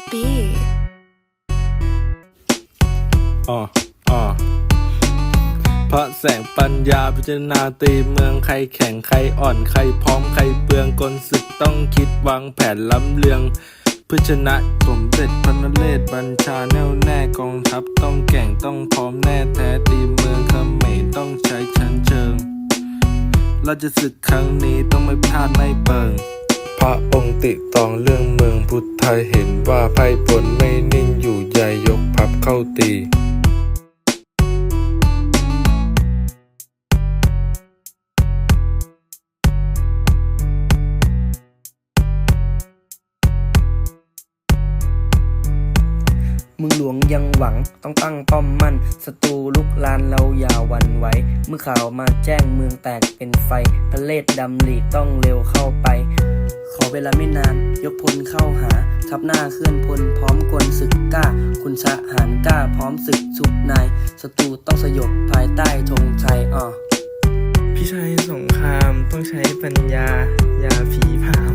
the beat. อ่ออ่อพระแสงปัญญาพิจารณาตีเมืองใครแข่งใครอ่อนใครพร้อมใครเปลืองกลศึกต้องคิดวางแผนล้ำเลืองเพื่อชนะสมเด็จพระนเรศบัญชาแน่วแน่กองทัพต้องแข่งต้องพร้อมแน่แท้ตีเมืองเขมรต้องใช้ชั้นเชิง เราจะศึกครั้งนี้ต้องไม่พลาดไม่เปิง พระองค์ติตองเรื่องเมืองพุทธไทยเห็นว่าไพ่ปนไม่นิ่งอยู่ใหญ่ยกพับเข้าตีมึงหลวงยังหวังต้องตั้งป้อมมั่นศัตรูลุกลานเราอย่าหวันไหวเมื่อข่าวมาแจ้งเมืองแตกเป็นไฟทะเลดดำหลีกต้องเร็วเข้าไป เวลาไม่นาน ยกพลเข้าหา ทับหน้าเคลื่อนพล พร้อมกลศึกกล้า คุณชะหารกล้า พร้อมศึกสุดนายศัตรูต้องสยบภายใต้ธงชัยอ่อพี่ชัยสงครามต้องใช้ปัญญา อย่าผีผาม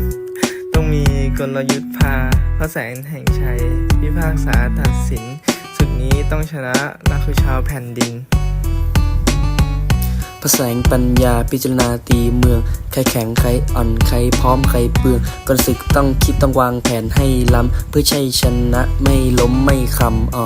ต้องมีกลยุทธ์พาพระแสงแห่งชัย พิพากษาตัดสิน สุดนี้ต้องชนะรักคือชาวแผ่นดิน ระแสงปัญญาพิจารณาตีเมือง ใครแข็งใครอ่อนใครพร้อมใครเปลืองกลศึกต้องคิดต้องวางแผนให้ล้ำเพื่อใช้ชนะไม่ล้มไม่คำอ๋อ